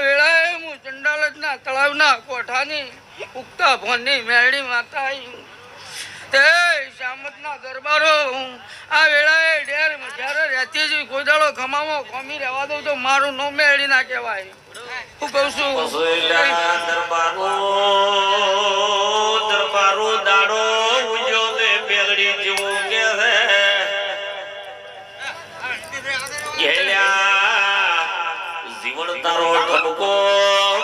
વેળાએ હું ચંડાલજના તળાવના કોઠાની ઉગતા ભોનની મેરડી માતા તે શ્યામતના દરબારો આ વેળાએ ડેર જ્યારે રહેતી જ ગોદાળો ખમાવો ખમી રહેવા દઉં તો મારું નો મેળી ના કહેવાય. હું કહું છું દરબારો દરબારો જીવન તારો ઠપકો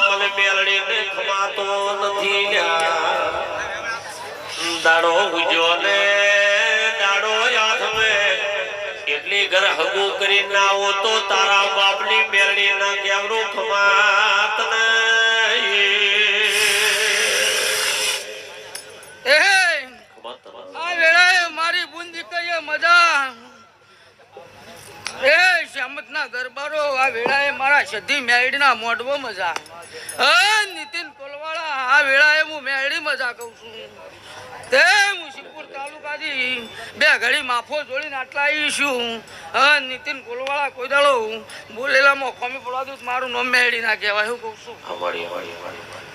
મને મેલડી ને ખમાતો નથી. દાડો ઉજો ને દાડો યાદ મે એટલી ઘર હગું કરી ના તો તારા બાપની મેળડી ના કેવરું ખમાત એ આ વેળાએ મારી બુંદી કહીએ મજા એ શ્યામતના દરબારો આ વેળાએ મારા સધી મેળીના મોઢવો મજા હા, નીતિન કોલવાળા, આ વેળાએ હું મેળી મજા કહું છું. તે મુશીપુર તાલુકાથી બે ઘડી માફો જોડીને આટલા આવીશું હા, નીતિન કોલવાળા, કોઈ દાડો બોલેલામાં ખોમી પડવા દઉં મારું નામ મેળી ના કહેવાય હું કહું છું?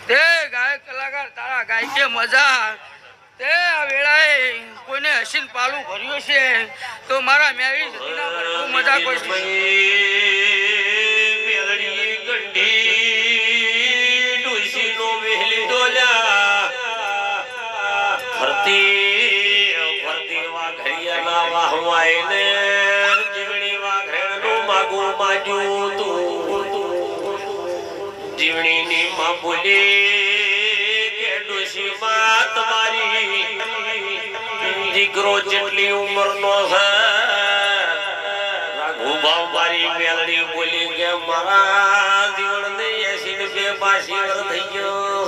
તે ગાયક કલાકાર તારા ગાયકે મજા તે આ વેળાએ કોઈને હસીન પાલું ભર્યું છે તો મારા મેળી ભરપૂર મજા કોઈ વાહવાઈને જીવણી વાઘરેણનું માગું માજ્યું તું. જીવણીની માં બોલી કે ડોશી માં તમારી દીકરો જેટલી ઉંમરનો છે રાઘુભાવ મારી મેલડી બોલી કે મારા જીવનને એસી બે બાસી વર થઈ ગયો.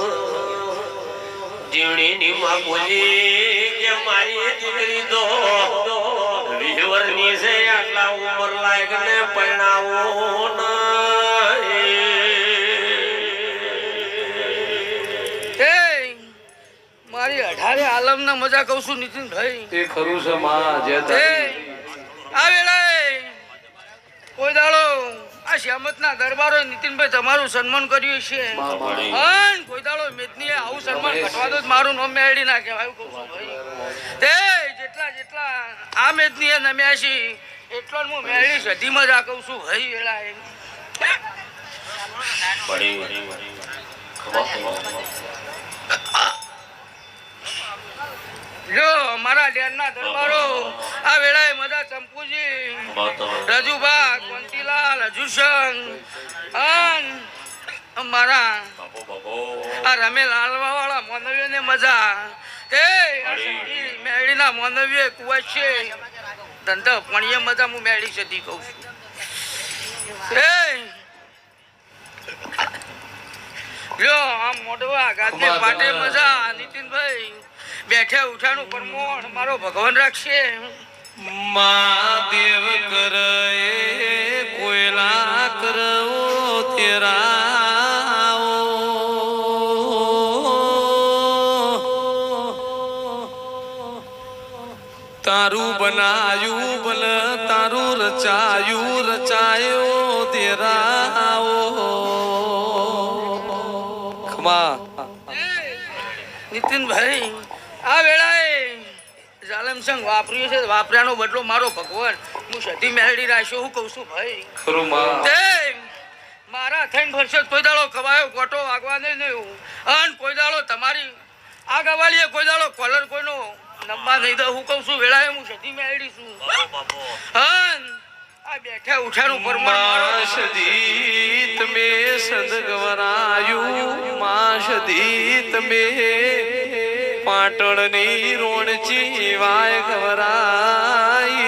જીવણીની માં બોલી કે મારી દીકરી તો છે આટલા ઉંમર લાયક ને પરણાવો મારી અઢારે આલમના મજા કહું છું નીતિનભાઈ. એ ખરું છે માં જે આ વેળાએ કોઈ દાડો આ શ્યામતના દરબારો નીતિનભાઈ તમારું સન્માન કર્યું છે. કોઈ દાડો આવું સન્માન ઘટવા દો મારું નામ મેળવી ના કહેવાય ભાઈ. તે જેટલા આ મેદનીએ નમ્યા છે, એટલો હું મેળી સધી મજા કહું છું ભાઈ વેળાએ જો અમારા ડેરના દરબારો આ વેળાએ મજા ચંપુજી, રજુભા, કોંતીલાલ હજુસંગ અન આ રમેલ હાલવા વાળા માનવીઓ ને મજા. તે મેળીના માનવીએ કુવા છે. ધંધા એ મજા હું મેળી સુધી કહું છું. લ્યો આમ મોઢવા ગાતે પાટે મજા નીતિનભાઈ. બેઠે ઉઠાનું પરમોણ મારો ભગવાન રાખશે. મહાદેવ કરે કોયલા કરો તેરા તારું બનાયું બલ તારું રચાયું રચાયો તેરા ખમા. નીતિનભાઈ આ વેળાએ જાલમસંગ વાપર્યું છે વાપર્યાનો બદલો મારો ભગવાન. હું સતી મેળડી રાખ્યો હું કહું છું ભાઈ. ખરું મારા થઈને ભરશે કોઈ દાડો ખવાયો ગોટો વાગવા નહીં નહીં અન કોઈ દાડો તમારી આ ગવાળીએ કોઈ દાડો કોલર કોઈનો નંબા નહીં તો હું કહું છું વેળાએ હું સધી મેળડી છું. હન આ બેઠા ઉઠાનું પરમાણ માશદીત મે સદગવરાયું માશદીત મે પાટણની રોણચી વાય ગવરાઈ.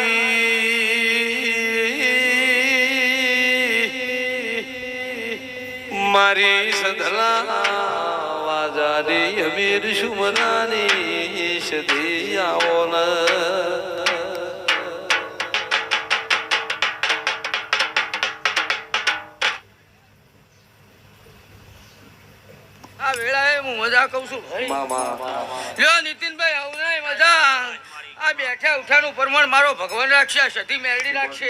મારી સદલા વાજારી અમીર સુમરાની સદી આવો આ વેળાએ હું મજા કહું છું લ્યો નીતિનભાઈ આવું નહીં મજા. આ બેઠા ઉઠાનું પ્રમાણ મારો ભગવાન રાખશે સતી મેળવી રાખશે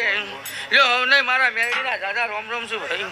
લ્યો હવે નહીં મારા મેળડીના દાદા રોમ રોમ છું ભાઈ.